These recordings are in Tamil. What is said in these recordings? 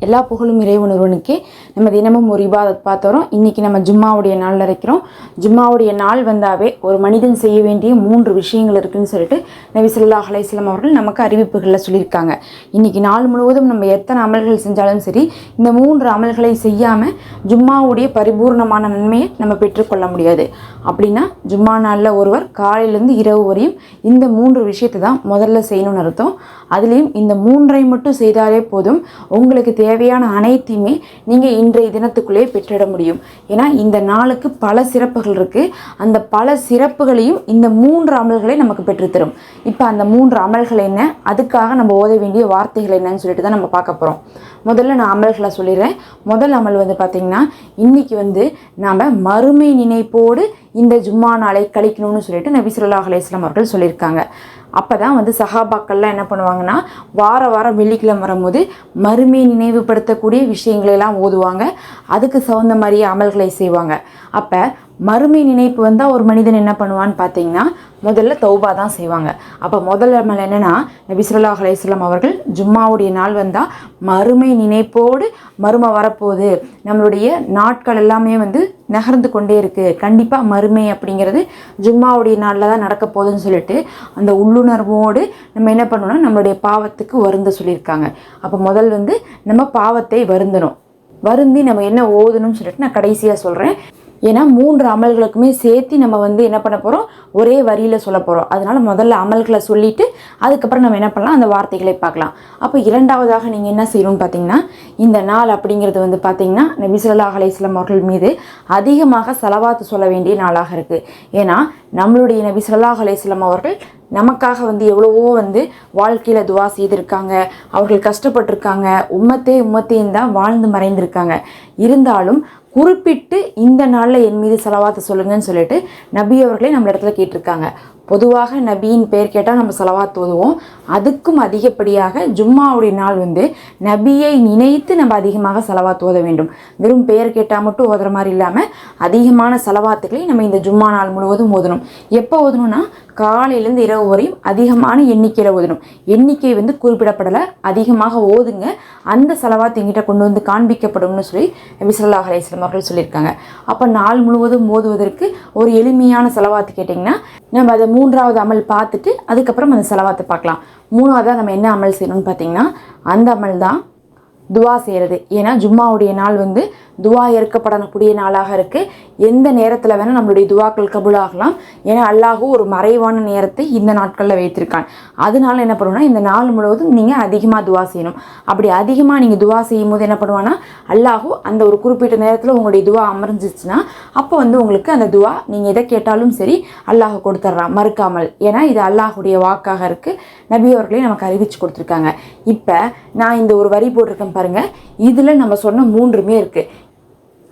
எல்லா புகழும் இறைவனுருவனுக்கே நம்ம தினமும் ஒரு இபாதத் பார்த்தோம் இன்றைக்கி நம்ம ஜும்மாவுடைய நாளில் இருக்கிறோம் ஜும்மாவுடைய நாள் வந்தாவே ஒரு மனிதன் செய்ய வேண்டிய மூன்று விஷயங்கள் இருக்குன்னு சொல்லிட்டு நபி சொல்லா அலையம் அவர்கள் நமக்கு அறிவிப்புகளில் சொல்லியிருக்காங்க. இன்றைக்கி நாள் முழுவதும் நம்ம எத்தனை அமல்கள் செஞ்சாலும் சரி இந்த மூன்று அமல்களை செய்யாமல் ஜும்மாவுடைய பரிபூர்ணமான நன்மையை நம்ம பெற்றுக்கொள்ள முடியாது. அப்படின்னா ஜும்மா நாளில் ஒருவர் காலையிலேருந்து இரவு வரையும் இந்த மூன்று விஷயத்தை தான் முதல்ல செய்யணும்னு அர்த்தம். அதுலேயும் இந்த மூன்றை மட்டும் செய்தாலே போதும். உங்களுக்கு தேவையான அனைத்தையுமே நீங்கள் இன்றைய தினத்துக்குள்ளேயே பெற்றிட முடியும். ஏன்னா இந்த நாளுக்கு பல சிறப்புகள் இருக்குது அந்த பல சிறப்புகளையும் இந்த மூன்று அமல்களை நமக்கு பெற்றுத்தரும் இப்போ அந்த மூன்று அமல்கள் என்ன? அதுக்காக நம்ம ஓத வேண்டிய வார்த்தைகள் என்னன்னு சொல்லிட்டு தான் நம்ம பார்க்க போகிறோம் முதல்ல நான் அமல்களை சொல்லிடுறேன். முதல் அமல் வந்து பார்த்திங்கன்னா இன்றைக்கி வந்து நாம் மறுமை நினைப்போடு இந்த ஜும்மா நாளை கழிக்கணும்னு சொல்லிட்டு நபி சொல்லா அலையம் அவர்கள் சொல்லியிருக்காங்க. அப்போ தான் வந்து சஹாபாக்கள்லாம் என்ன பண்ணுவாங்கன்னா வார வாரம் வெள்ளிக்கிழமை வரும்போது மறுமை நினைவுபடுத்தக்கூடிய விஷயங்களையெல்லாம் ஓதுவாங்க. அதுக்கு தகுந்த மாதிரியே அமல்களை செய்வாங்க. அப்போ மறுமை நினைப்பு வந்தால் ஒரு மனிதன் என்ன பண்ணுவான்னு பார்த்தீங்கன்னா முதல்ல தௌபா தான் செய்வாங்க. அப்போ முதல் நம்ம என்னென்னா நபிசுல்லா அலையம் அவர்கள் ஜும்மாவுடைய நாள் வந்தால் மறுமை நினைப்போடு மறுமை வரப்போகுது. நம்மளுடைய நாட்கள் எல்லாமே வந்து நகர்ந்து கொண்டே இருக்குது கண்டிப்பாக மறுமை அப்படிங்கிறது ஜும்மாவுடைய நாளில் தான் நடக்க போகுதுன்னு சொல்லிட்டு அந்த உள்ளுணர்வோடு நம்ம என்ன பண்ணணும்னா நம்மளுடைய பாவத்துக்கு வருந்த சொல்லியிருக்காங்க. அப்போ முதல் வந்து நம்ம பாவத்தை வருந்தணும். வருந்தி நம்ம என்ன ஓதணும்னு சொல்லிட்டு நான் கடைசியாக சொல்கிறேன் ஏன்னா மூன்று அமல்களுக்குமே சேர்த்து நம்ம வந்து என்ன பண்ண போகிறோம் ஒரே வரியில் சொல்ல போகிறோம் அதனால் முதல்ல அமல்களை சொல்லிவிட்டு அதுக்கப்புறம் நம்ம என்ன பண்ணலாம்? அந்த வார்த்தைகளை பார்க்கலாம். அப்போ இரண்டாவதாக நீங்கள் என்ன செய்யணும்னு பார்த்தீங்கன்னா இந்த நாள் அப்படிங்கிறது வந்து பார்த்தீங்கன்னா நபிசுல்லா அலையம் அவர்கள் மீது அதிகமாக செலவாத்து சொல்ல வேண்டிய நாளாக இருக்குது ஏன்னா நம்மளுடைய நபி ஸல்லல்லாஹு அலைஹி அவர்கள் நமக்காக வந்து எவ்வளவோ வந்து வாழ்க்கையில் துவா செய்திருக்காங்க. அவர்கள் கஷ்டப்பட்டிருக்காங்க. உம்மத்தே உம்மத்தேன்னு தான் வாழ்ந்து மறைந்திருக்காங்க. இருந்தாலும் குறிப்பிட்டு இந்த நாளில் என் மீது செலவாத்த சொல்லுங்கன்னு சொல்லிட்டு நபி அவர்களே நம்ம இடத்துல கேட்டிருக்காங்க. பொதுவாக நபியின் பெயர் கேட்டால் நம்ம செலவா ஓதுவோம். அதுக்கும் அதிகப்படியாக ஜும்மாவுடைய நாள் வந்து நபியை நினைத்து நம்ம அதிகமாக செலவாத் ஓத வேண்டும். வெறும் பெயர் கேட்டால் மட்டும் ஓதுற மாதிரி இல்லாமல் அதிகமான செலவாத்துக்களை நம்ம இந்த ஜும்மா நாள் முழுவதும் ஓதணும். எப்போ ஓதணும்னா காலையிலேருந்து இரவு வரையும் அதிகமான எண்ணிக்கையில் ஓதணும். எண்ணிக்கை வந்து குறிப்பிடப்படலை. அதிகமாக ஓதுங்க. அந்த செலவாத்து எங்கிட்ட கொண்டு வந்து காண்பிக்கப்படும்னு சொல்லி நபி அலையம் அவர்கள் சொல்லியிருக்காங்க. அப்போ நாள் முழுவதும் ஓதுவதற்கு ஒரு எளிமையான செலவாத்து கேட்டிங்கன்னா நம்ம அதை மூன்றாவது அமல் பார்த்துட்டு அதுக்கப்புறம் அந்த செலவாத்தை பார்க்கலாம். மூணாவதாக நம்ம என்ன அமல் செய்யணும்னு பார்த்தீங்கன்னா அந்த அமல் தான் துவா செய்கிறது ஏன்னா ஜும்மாவுடைய நாள் வந்து துவா ஏற்கப்படக்கூடிய நாளாக இருக்குது எந்த நேரத்தில் வேணால் நம்மளுடைய துவாக்கள் கபுலாகலாம். ஏன்னா அல்லாஹூ ஒரு மறைவான நேரத்தை இந்த நாட்களில் வைத்திருக்கான். அதனால என்ன பண்ணுவோம்னா இந்த நாள் முழுவதும் நீங்கள் அதிகமாக துவா செய்யணும். அப்படி அதிகமாக நீங்கள் துவா செய்யும் போது என்ன பண்ணுவான்னா அல்லாஹூ அந்த ஒரு குறிப்பிட்ட நேரத்தில் உங்களுடைய துவா அமர்ந்துச்சுன்னா அப்போ வந்து உங்களுக்கு அந்த துவா நீங்கள் எதை கேட்டாலும் சரி அல்லாஹ் கொடுத்துட்றான் மறுக்காமல். ஏன்னா இது அல்லாஹுடைய வாக்காக இருக்குது நபி அவர்களே நமக்கு அறிவிச்சு கொடுத்துருக்காங்க. இப்போ நான் இந்த ஒரு வரி போட்டிருக்கேன் பாருங்கள் இதில் நம்ம சொன்ன மூன்றுமே இருக்குது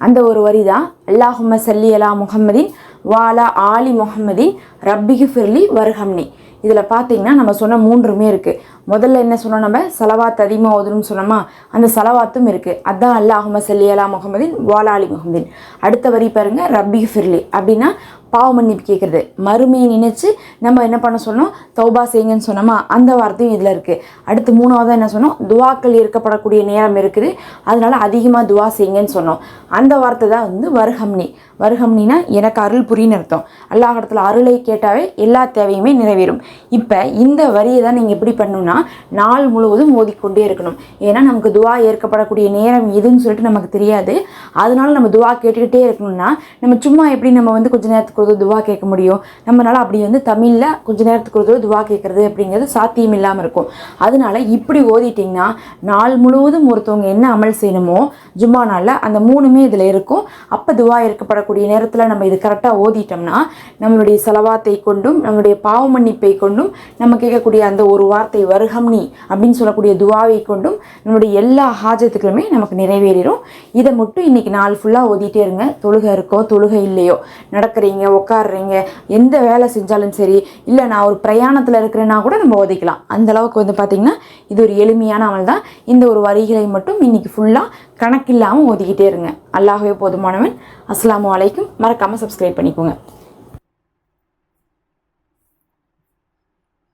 அந்த ஒரு வரி தான் அல்லாஹும சல்லி அலா முஹம்மதின் வாலா ஆலி முஹம்மதின் ரப்பிகு ஃபிர்லி வர்ஹம்னி. இதில் பார்த்தீங்கன்னா நம்ம சொன்ன மூன்றுமே இருக்குது முதல்ல என்ன சொன்னோம் நம்ம? செலவாத் அதிகமாக ஓதணும்னு சொன்னோமா? அந்த செலவாத்தும் இருக்குது அதான் அல்லாஹும சல்லி அலா முகமதின் வாலா அலி முகமதின் அடுத்த வரி பாருங்க ரப்பி ஃபிர்லி அப்படின்னா பாவ மன்னிப்பு கேட்குறது மறுமையை நினைச்சு நம்ம என்ன பண்ண சொன்னோம் தௌபா செய்யுங்கன்னு சொன்னோமா? அந்த வார்த்தையும் இதில் இருக்குது அடுத்து மூணாவதாக என்ன சொன்னோம்? துவாக்கள் இருக்கப்படக்கூடிய நேரம் இருக்குது. அதனால் அதிகமாக துவா செய்யுங்கன்னு சொன்னோம். அந்த வார்த்தை தான் வந்து வருகம்னி. வருகம்னினா எனக்கு அருள் புரின்னு அர்த்தம். அல்லாஹிடத்தில் அருளை கேட்டாவே எல்லா தேவையுமே நிறைவேறும். இப்போ இந்த வரியை தான் நீங்கள் எப்படி பண்ணணும்னா நாள் முழுவதும் ஓதிக்கொண்டே இருக்கணும். ஏன்னா நமக்கு துவா ஏற்கப்படக்கூடிய நேரம் எதுன்னு சொல்லிட்டு நமக்கு தெரியாது. அதனால நம்ம துவா கேட்டுக்கிட்டே இருக்கணும்னா நம்ம சும்மா எப்படி நம்ம வந்து கொஞ்ச நேரத்துக்கு ஒரு துவா கேட்க முடியும். நம்மளால அப்படி வந்து தமிழில் கொஞ்ச நேரத்துக்கு ஒரு துவா கேட்குறது அப்படிங்கிறது சாத்தியம் இல்லாமல் இருக்கும். அதனால இப்படி ஓதிட்டிங்கன்னா நாள் முழுவதும் ஒருத்தவங்க என்ன அமல் செய்யணுமோ ஜும்மா நாளில் அந்த மூணுமே இதில் இருக்கும். அப்போ துவா இருக்கப்படக்கூடிய நேரத்தில் நம்ம இது கரெக்டாக ஓதிட்டோம்னா நம்மளுடைய செலவாத்தை கொண்டும் நம்மளுடைய பாவ மன்னிப்பை கொண்டும் நம்ம கேட்கக்கூடிய அந்த ஒரு வார்த்தை வருகம்னி அப்படின்னு சொல்லக்கூடிய துவாவை கொண்டும் நம்மளுடைய எல்லா ஹாஜத்துக்களுமே நமக்கு நிறைவேறிடும் இதை மட்டும் இன்றைக்கி நாள் ஃபுல்லாக ஓதிட்டே இருங்க. தொழுகை இருக்கோ தொழுகை இல்லையோ நடக்கிறீங்க உட்காடுறீங்க எந்த வேலை செஞ்சாலும் சரி இல்லை நான் ஒரு பிரயாணத்தில் இருக்கிறேன்னா கூட நம்ம ஓதிக்கலாம் அந்த அளவுக்கு வந்து பார்த்திங்கன்னா இது ஒரு எளிமையான அமல் தான். இந்த ஒரு வரிகளை மட்டும் இன்னைக்கு ஃபுல்லாக கணக்கில்லாமல் ஒதுக்கிட்டே இருங்க. அல்லாஹ்வே போதுமானவன். அஸ்லாம் அலைக்கும். மறக்காமல் சப்ஸ்கிரைப் பண்ணிக்கோங்க.